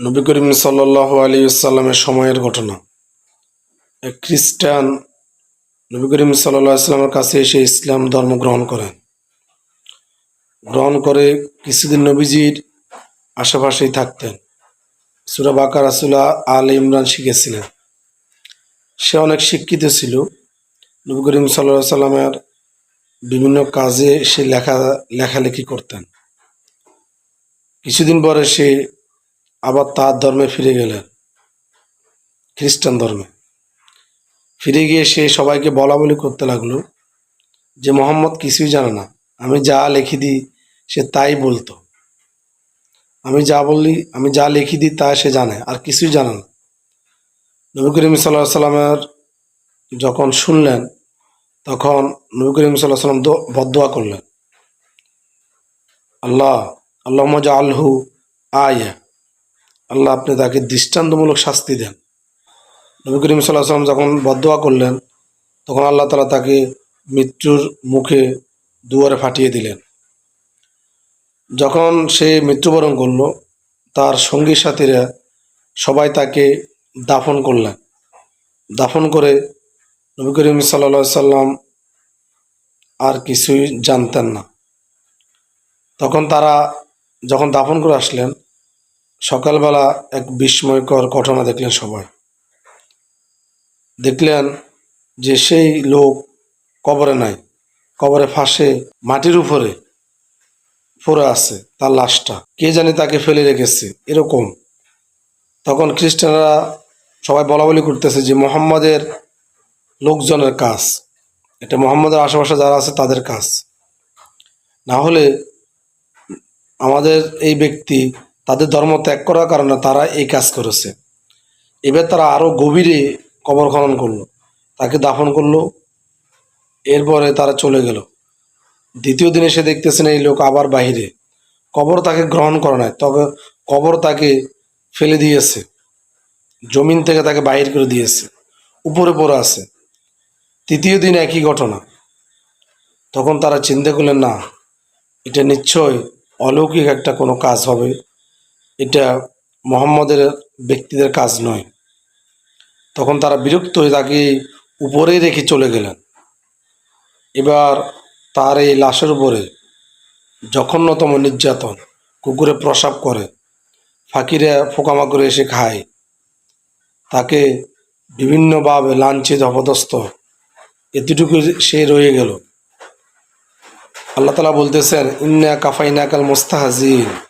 নবী করিম সাল্লাহ আলী সাল্লামের সময়ের ঘটনা। এক খ্রিস্টান নবী করিম সাল্লাহ কাছে এসে ইসলাম ধর্ম গ্রহণ করেন। গ্রহণ করে কিছুদিন নবীজির আশেপাশেই থাকতেন। সুরা বাকার রাসুল্লাহ আল ইমরান শিখেছিলেন। সে অনেক শিক্ষিত ছিল। নবী করিম সাল্লামের বিভিন্ন কাজে সে লেখা, লেখালেখি করতেন। কিছুদিন পরে সে আবার তার ধর্মে ফিরে গেলেন। খ্রিস্টান ধর্মে। ফিরে গিয়ে সে সবাইকে বলা বলি করতে লাগল যে, মোহাম্মদ কিছুই জানে না। আমি যা লিখি দিই সে তাই বলতো। আমি যা বললি আমি যা লিখি দিই তা সে জানে, আর কিছুই জানে না। নবী করিম সাল্লাহ সাল্লামের যখন শুনলেন, তখন নবী করিম সাল্লাহ সাল্লাম বদোয়া করলেন। আল্লাহ আল্লাহ মজা আলহু আয়া। আল্লাহ আপনি তাকে দৃষ্টান্তমূলক শাস্তি দেন। নবী করিম সাল্লাহ সাল্লাম যখন বদোয়া করলেন, তখন আল্লাহ তালা তাকে মৃত্যুর মুখে দুয়ারে ফাটিয়ে দিলেন। যখন সে মৃত্যুবরণ করল, তার সঙ্গী সাথীরা সবাই তাকে দাফন করলেন। দাফন করে নবী করিম সাল্লা সাল্লাম আর কিছুই জানতেন না। তখন তারা যখন দাফন করে আসলেন সকালবেলা এক বিস্ময়কর ঘটনা দেখলেন সবাই। দেখলেন যে সেই লোক কবরে নাই, কবরে ফাঁসে মাটির উপরে পড়ে আছে, তার লাশটা। কে জানে তাকে ফেলে রেখেছে, এরকম। তখন খ্রিস্টানরা সবাই বলা বলি করতেছে যে মোহাম্মদের লোকজনের কাজ, এটা মোহাম্মদের আশেপাশে যারা আছে তাদের কাজ। না হলে আমাদের এই ব্যক্তি তাদের ধর্ম ত্যাগ করার কারণে তারা এই কাজ করেছে। এবার তারা আরও গভীরে কবর খনন করল, তাকে দাফন করল, এরপরে তারা চলে গেল। দ্বিতীয় দিনে সে দেখতেছেন এই লোক আবার বাহিরে। কবর তাকে গ্রহণ করে নাই, তবে কবর তাকে ফেলে দিয়েছে। জমিন থেকে তাকে বাহির করে দিয়েছে, উপরে পড়ে আছে। তৃতীয় দিন একই ঘটনা। তখন তারা চিন্তা করলেন, না, এটা নিশ্চয় অলৌকিক একটা কোনো কাজ হবে। এটা মোহাম্মদের ব্যক্তিদের কাজ নয়। তখন তারা বিরক্ত হয়ে তাকে উপরেই রেখে চলে গেলেন। এবার তার এই লাশের উপরে জঘন্যতম নির্যাতন, কুকুরে প্রসাব করে, ফাঁকিরে পোকামাকড়ে এসে খায়। তাকে বিভিন্নভাবে লাঞ্ছিত, অপদস্থ, এতটুকু সে রয়ে গেল। আল্লাহ তালা বলতেছেন, ইন্না কাফাইনাকাল মোস্তাহাজিন।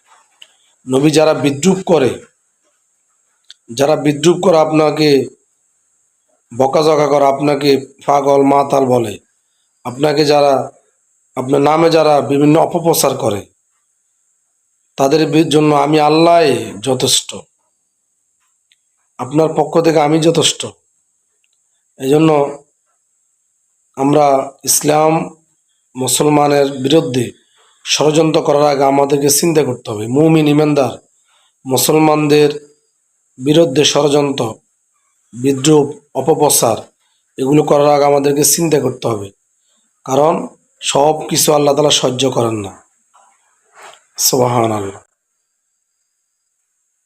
নবী যারা বিদ্রুপ করে, যারা বিদ্রুপ করে আপনাকে বকাঝকা করে, আপনাকে পাগল, মাতাল বলে, আপনাকে যারা, আপনার নামে যারা বিভিন্ন অপপ্রচার করে, তাদের জন্য আমি আল্লাহ যথেষ্ট। আপনার পক্ষ থেকে আমি যথেষ্ট। এই জন্য আমরা ইসলাম মুসলমানের বিরুদ্ধে ষড়যন্ত্র করার আগে আমাদেরকে চিন্তা করতে হবে। মুমিন, ইমানদার, মুসলমানদের বিরুদ্ধে ষড়যন্ত্র, বিদ্রুপ, অপপ্রচার, এগুলো করার আগে আমাদেরকে চিন্তা করতে হবে। কারণ সব কিছু আল্লাহ তালা সহ্য করেন না। সোহান আল্লাহ